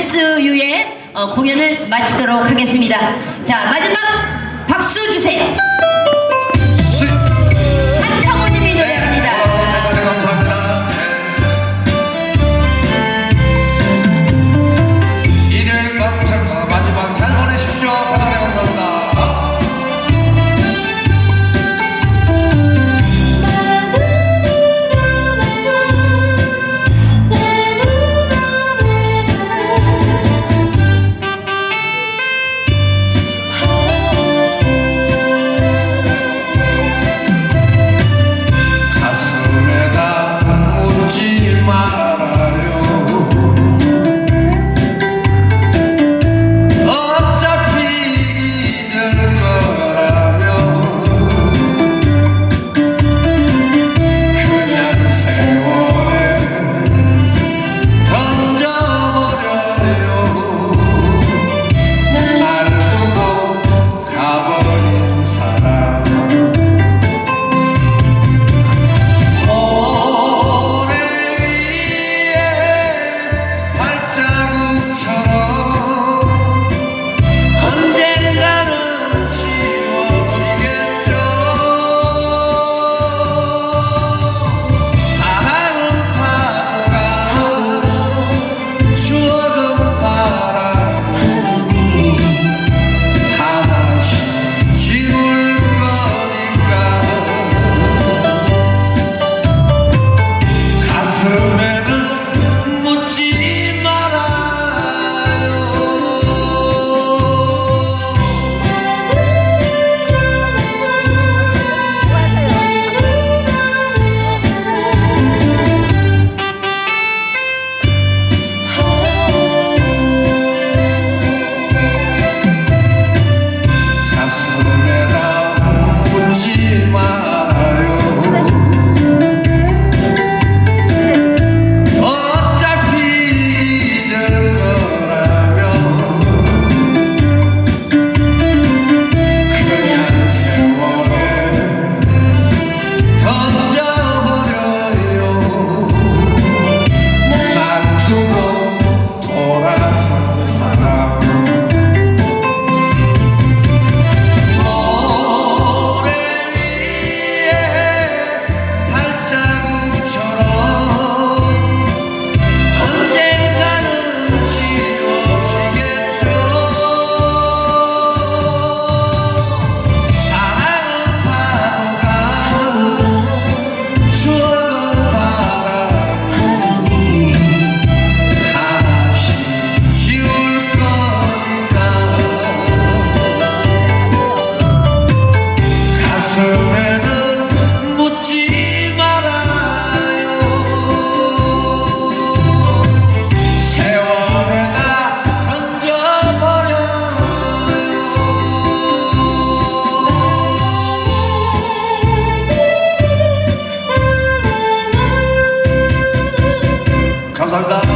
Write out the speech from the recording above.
SU의 어, 공연을 마치도록 하겠습니다. 자, 마지막 박수 주세요. 그 이제는 묻지 말아요. 세월에다 감사합니다